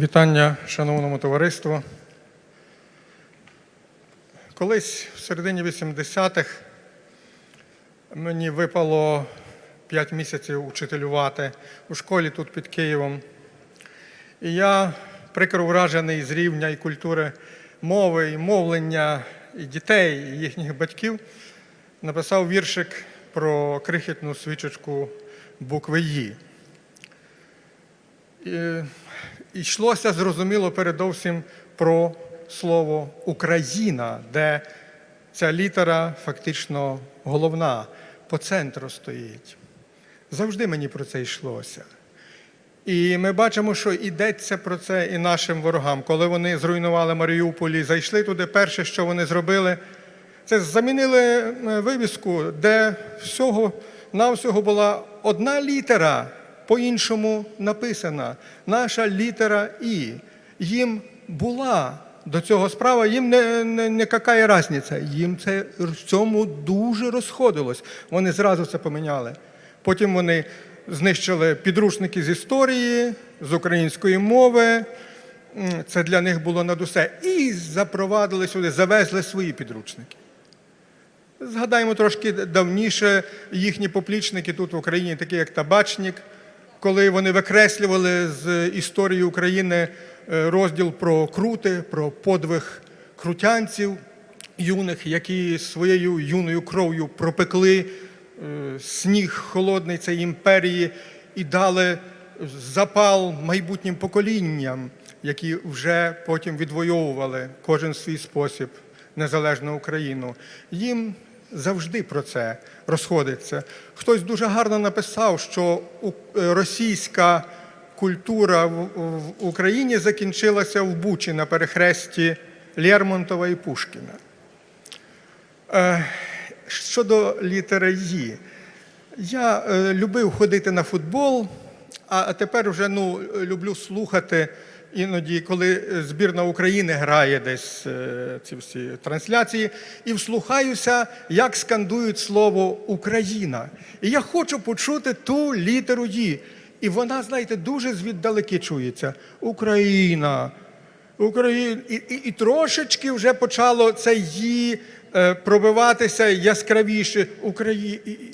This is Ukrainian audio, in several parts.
Вітання шановному товариству. Колись в середині 80-х мені випало 5 місяців учителювати у школі тут під Києвом. І я прикро вражений з рівня і культури мови, і мовлення, і дітей, і їхніх батьків, написав віршик про крихітну свічечку букви «Ї». І йшлося зрозуміло передовсім про слово Україна, де ця літера фактично головна по центру стоїть. Завжди мені про це йшлося. І ми бачимо, що йдеться про це і нашим ворогам. Коли вони зруйнували Маріуполь і зайшли туди, перше, що вони зробили, це замінили е, вивіску, де всього навсього була одна літера по-іншому написана. Наша літера І. Їм була до цього справа, їм не, не, не какая різниця. Їм це в цьому дуже розходилось. Вони зразу це поміняли. Потім вони знищили підручники з історії, з української мови. Це для них було над усе. І запровадили сюди, завезли свої підручники. Згадаємо трошки давніше їхні поплічники тут в Україні, такі як Табачник, коли вони викреслювали з історії України е, розділ про крути, про подвиг крутянців юних, які своєю юною кров'ю пропекли е, сніг холодний цієї імперії і дали запал майбутнім поколінням, які вже потім відвоювали кожен свій спосіб незалежну Україну. Їм завжди про це розходиться. Хтось дуже гарно написав, що е, російська культура в, Україні закінчилася в Бучі на перехресті Лермонтова і Пушкіна. Е, Щодо літери «Ї», я е, любив ходити на футбол, а тепер вже ну, люблю слухати іноді, коли збірна України грає десь е, ці всі трансляції, і вслухаюся, як скандують слово Україна. І я хочу почути ту літеру «Ї». І вона, знаєте, дуже звіддалеки чується. Україна. Україна. І, і, і трошечки вже почало це її е, пробиватися яскравіше. Украї... і- і-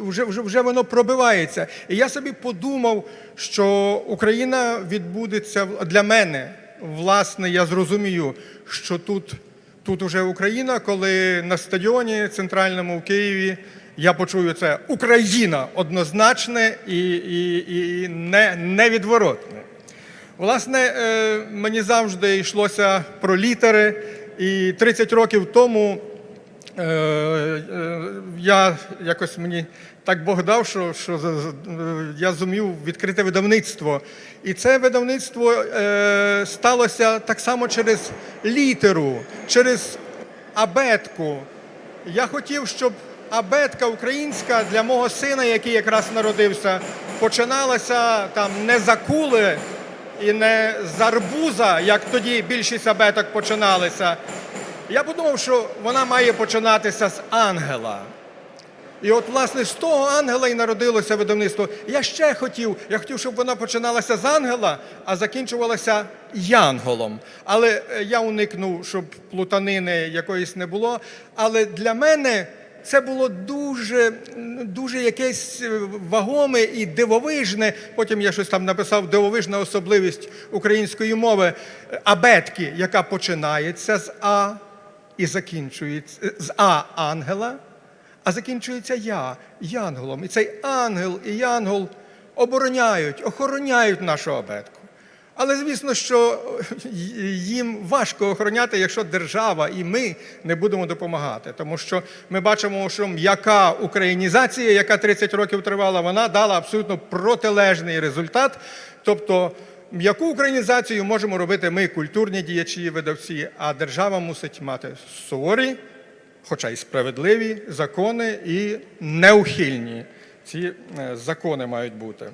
Вже, вже, вже воно пробивається. І я собі подумав, що Україна відбудеться для мене. Власне, я зрозумію, що тут, тут вже Україна, коли на стадіоні центральному в Києві я почую це Україна однозначне і, і, і не, невідворотне. Власне, е, мені завжди йшлося про літери, і 30 років тому е, е, я якось мені так Бог дав, що, що е, я зумів відкрити видавництво. І це видавництво сталося так само через літеру, через абетку. Я хотів, щоб абетка українська для мого сина, який якраз народився, починалася там не з акули і не з арбуза, як тоді більшість абеток починалися. Я подумав, що вона має починатися з ангела. І от, власне, з того ангела і народилося видавництво. Я ще хотів, я хотів, щоб вона починалася з ангела, а закінчувалася янголом. Але е, я уникнув, щоб плутанини якоїсь не було. Але для мене це було дуже, дуже якесь е, вагоме і дивовижне. Потім я щось там написав дивовижна особливість української мови е, абетки, яка починається з А і закінчується з А ангела а закінчується я, янголом. І цей ангел і янгол обороняють, охороняють нашу абетку. Але звісно, що їм важко охороняти, якщо держава і ми не будемо допомагати. Тому що ми бачимо, що м'яка українізація, яка 30 років тривала, вона дала абсолютно протилежний результат. Тобто м'яку українізацію можемо робити ми, культурні діячі, видавці, а держава мусить мати суворі хоча й справедливі закони і неухильні. Ці е, закони мають бути.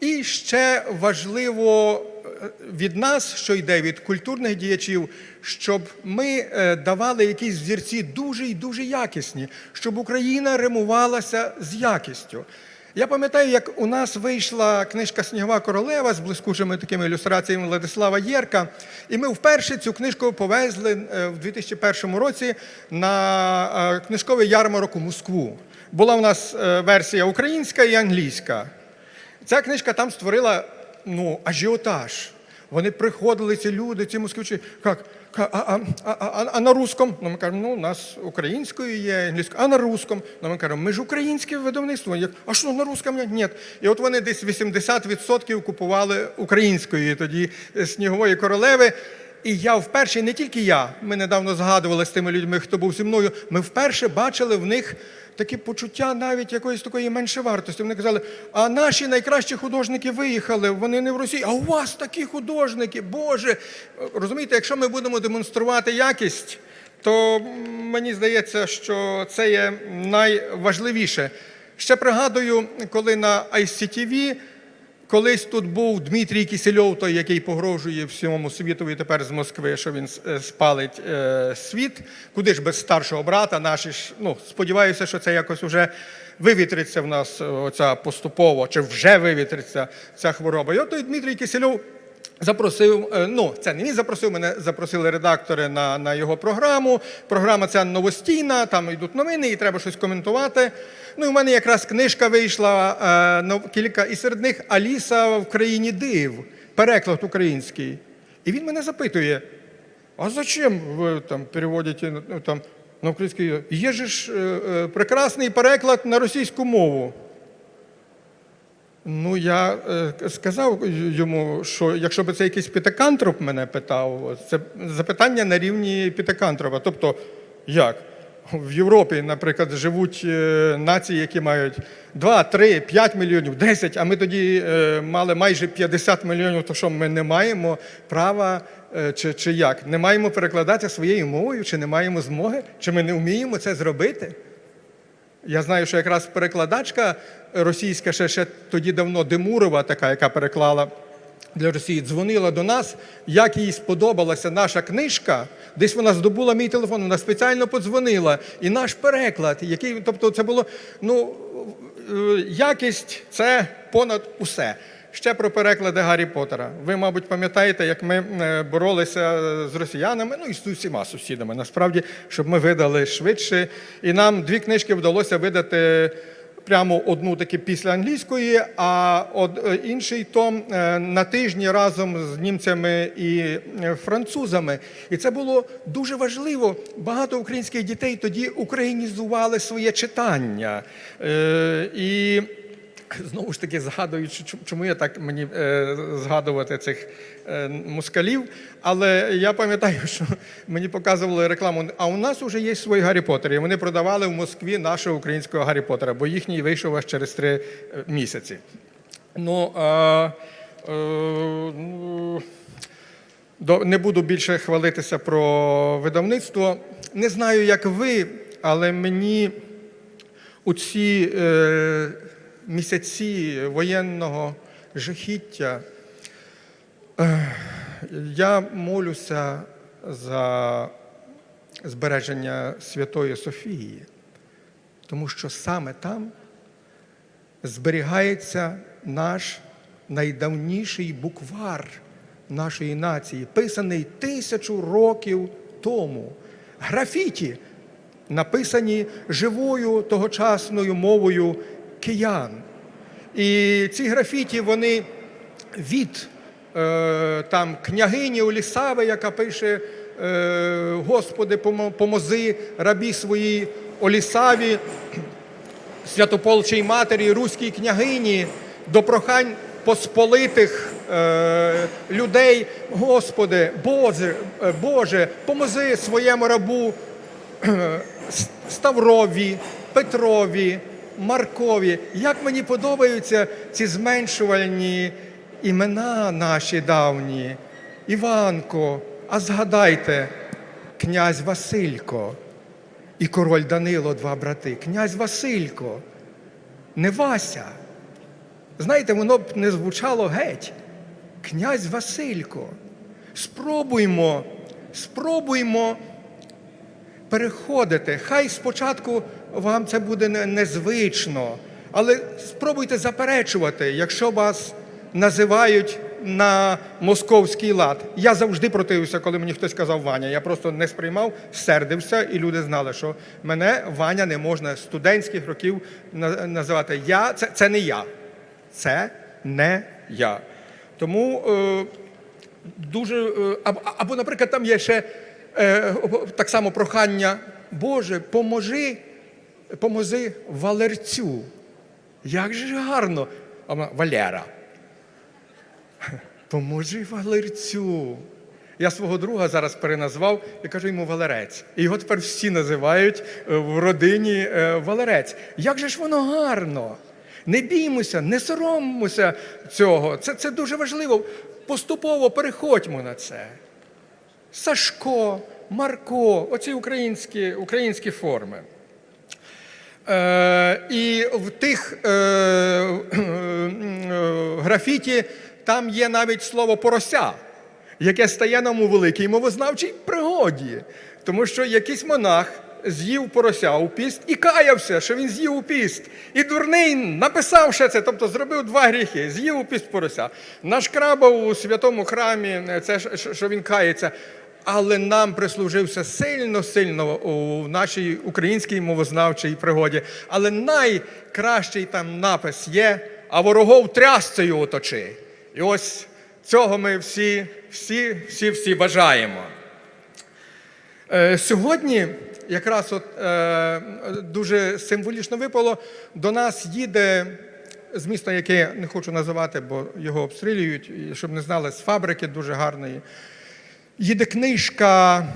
І ще важливо е, від нас, що йде від культурних діячів, щоб ми е, давали якісь взірці дуже і дуже якісні, щоб Україна римувалася з якістю. Я пам'ятаю, як у нас вийшла книжка Снігова королева з блискучими такими ілюстраціями Владислава Єрка. І ми вперше цю книжку повезли е, в 2001 році на книжковий ярмарок у Москву. Була в нас версія українська і англійська. Ця книжка там створила ну, ажіотаж. Вони приходили, ці люди, ці москвичі. Як? А, а, а, а, а на русском? Ну, ми кажемо, ну, у нас українською є, англійською, а на русском? Ну, ми кажемо, ми ж українське видавництво. Як, а що на русском? Ні. І от вони десь 80% купували української тоді е, снігової королеви. І я вперше, не тільки я, ми недавно згадували з тими людьми, хто був зі мною, ми вперше бачили в них такі почуття навіть якоїсь такої меншовартості. Вони казали, а наші найкращі художники виїхали, вони не в Росії, а у вас такі художники, Боже. Розумієте, якщо ми будемо демонструвати якість, то мені здається, що це є найважливіше. Ще пригадую, коли на ICTV Колись тут був Дмитрій Кісельов, той, який погрожує всьому світові тепер з Москви, що він е, спалить е, світ. Куди ж без старшого брата наші ж, ну, сподіваюся, що це якось вже вивітриться в нас е, оця поступово, чи вже вивітриться ця хвороба. І от той Дмитрій Кісельов Запросив, е, ну це не він запросив, мене запросили редактори на, на його програму. Програма ця новостійна, там йдуть новини, і треба щось коментувати. Ну і в мене якраз книжка вийшла е, кілька, і серед них Аліса в країні див, переклад український. І він мене запитує: а зачем ви там переводите ну, там, на український? Є ж е, е, прекрасний переклад на російську мову. Ну, я е, сказав йому, що якщо б це якийсь пітекантроп мене питав, це запитання на рівні пітекантропа. Тобто, як? В Європі, наприклад, живуть е, нації, які мають 2, 3, 5 мільйонів, 10, а ми тоді е, мали майже 50 мільйонів, то що ми не маємо права е, чи, чи як? Не маємо перекладати своєю мовою, чи не маємо змоги, чи ми не вміємо це зробити? Я знаю, що якраз перекладачка російська, ще, ще тоді давно Демурова, така, яка переклала для Росії, дзвонила до нас, як їй сподобалася наша книжка. Десь вона здобула мій телефон, вона спеціально подзвонила. І наш переклад, який, тобто, це було ну, е, якість це понад усе. Ще про переклади Гаррі Поттера. Ви, мабуть, пам'ятаєте, як ми е, боролися з росіянами, ну і з усіма сусідами, насправді, щоб ми видали швидше. І нам дві книжки вдалося видати прямо одну таки після англійської, а од, е, інший том е, на тижні разом з німцями і е, французами. І це було дуже важливо. Багато українських дітей тоді українізували своє читання. Е, І Знову ж таки, згадуючи, чому- я так мені е, згадувати цих е, москалів. Але я пам'ятаю, що мені показували рекламу. А у нас вже є свій Гаррі Поттер. І вони продавали в Москві нашого українського Гаррі Поттера, бо їхній вийшов аж через три е, місяці. Ну, е, ну, не буду більше хвалитися про видавництво. Не знаю, як ви, але мені у ці е, місяці воєнного жахіття я молюся за збереження Святої Софії, тому що саме там зберігається наш найдавніший буквар нашої нації, писаний тисячу років тому. Графіті, написані живою тогочасною мовою киян. І ці графіті вони від е, там княгині Олісави, яка пише е, Господи, помози рабі своїй Олісаві, святополчій матері, руській княгині, до прохань посполитих е, людей. Господи, Боже, Боже, помози своєму рабу Ставрові, Петрові, Маркові. Як мені подобаються ці зменшувальні імена наші давні. Іванко, а згадайте, князь Василько і король Данило, два брати. Князь Василько, не Вася. Знаєте, воно б не звучало геть. Князь Василько. Спробуймо, спробуймо переходити. Хай спочатку вам це буде незвично, Але спробуйте заперечувати, якщо вас називають на московський лад. Я завжди противився, коли мені хтось казав Ваня. Я просто не сприймав, сердився, і люди знали, що мене Ваня не можна студентських років називати. Я це, це не я. Це не я. Тому е, дуже. е, або, наприклад, там є ще е, так само прохання, Боже, поможи, поможи Валерцю. Як же гарно. А Валера. Поможи Валерцю. Я свого друга зараз переназвав і кажу йому Валерець. І його тепер всі називають е, в родині е, Валерець. Як же ж воно гарно! Не біймося, не соромимося цього. Це, це дуже важливо. Поступово переходьмо на це. Сашко, Марко, оці українські, українські форми. Е, і в тих е, е, графіті там є навіть слово порося, яке стає нам у великій мовознавчій пригоді. Тому що якийсь монах з'їв порося у піст і каявся, що він з'їв у піст. І дурний написав ще це, тобто зробив два гріхи, з'їв у піст порося. Нашкрабав у святому храмі, це що він кається. Але нам прислужився сильно-сильно у нашій українській мовознавчій пригоді. Але найкращий там напис є, а ворогов трясцею оточи. І ось цього ми всі, всі, всі, всі бажаємо. Е, Сьогодні якраз от, е, дуже символічно випало, до нас їде з міста, яке не хочу називати, бо його обстрілюють, щоб не знали, з фабрики дуже гарної. Їде книжка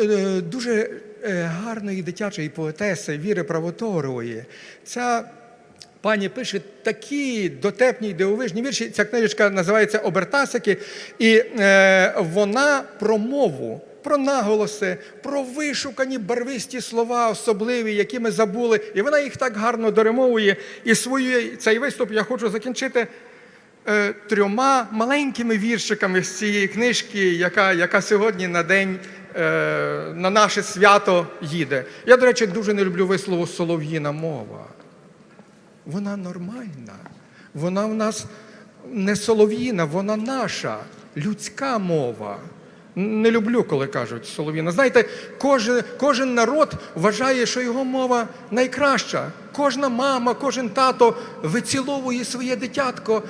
е, дуже е, гарної дитячої поетеси Віри Правоторової. Ця пані пише такі дотепні дивовижні вірші. Ця книжечка називається Обертасики, і е, вона про мову. Про наголоси, про вишукані барвисті слова, особливі, які ми забули, і вона їх так гарно доремовує. І свою цей виступ я хочу закінчити е, трьома маленькими віршиками з цієї книжки, яка, яка сьогодні на день е, на наше свято їде. Я, до речі, дуже не люблю вислову солов'їна мова. Вона нормальна. Вона в нас не солов'їна, вона наша, людська мова. Не люблю, коли кажуть солов'їна. Знаєте, кожен, кожен народ вважає, що його мова найкраща. Кожна мама, кожен тато виціловує своє дитятко,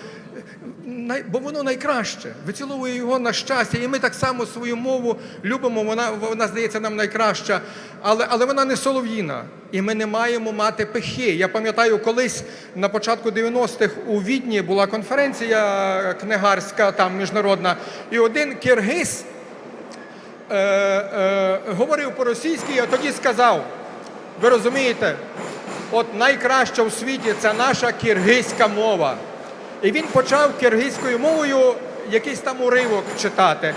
бо воно найкраще. Виціловує його на щастя. І ми так само свою мову любимо, вона, вона здається нам найкраща, але, але вона не солов'їна. І ми не маємо мати пихи. Я пам'ятаю, колись на початку 90-х у Відні була конференція книгарська, там міжнародна, і один киргиз е, е, говорив по-російськи, а тоді сказав: ви розумієте, от найкраща у світі це наша киргизька мова. І він почав киргизькою мовою якийсь там уривок читати.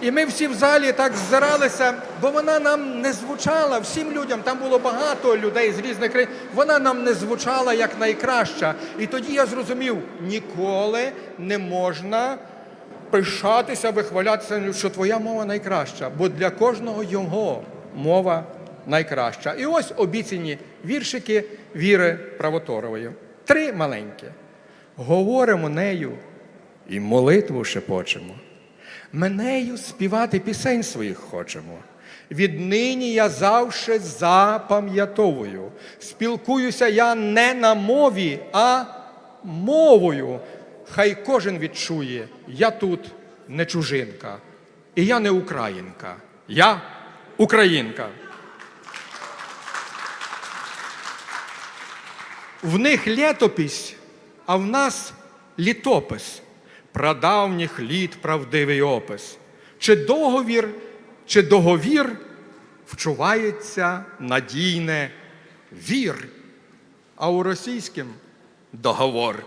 І ми всі в залі так ззиралися, бо вона нам не звучала всім людям. Там було багато людей з різних країн. Вона нам не звучала як найкраща. І тоді я зрозумів, ніколи не можна пишатися, вихвалятися, що твоя мова найкраща, бо для кожного його мова найкраща. І ось обіцяні віршики Віри Правоторової. Три маленькі. Говоримо нею і молитву шепочемо. Ми нею співати пісень своїх хочемо. Віднині я завше запам'ятовую. Спілкуюся я не на мові, а мовою. Хай кожен відчує, я тут не чужинка, і я не українка, я українка. В них літопись, а в нас літопис, прадавніх літ правдивий опис. Чи договір, чи договір вчувається надійне вір, а у російським договор.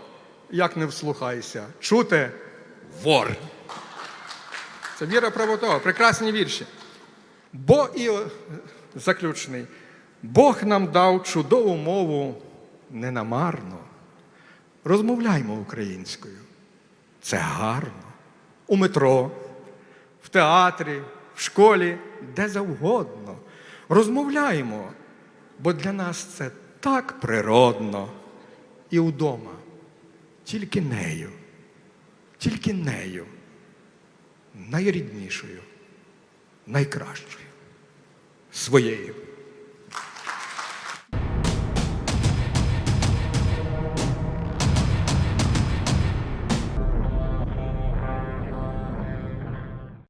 Як не вслухайся, чути вор. Це віра правотова, прекрасні вірші. Бо і заключний. Бог нам дав чудову мову ненамарно. Розмовляймо українською. Це гарно. У метро, в театрі, в школі, де завгодно. Розмовляємо, бо для нас це так природно. і удома. Тільки нею, тільки нею, найріднішою, найкращою, своєю.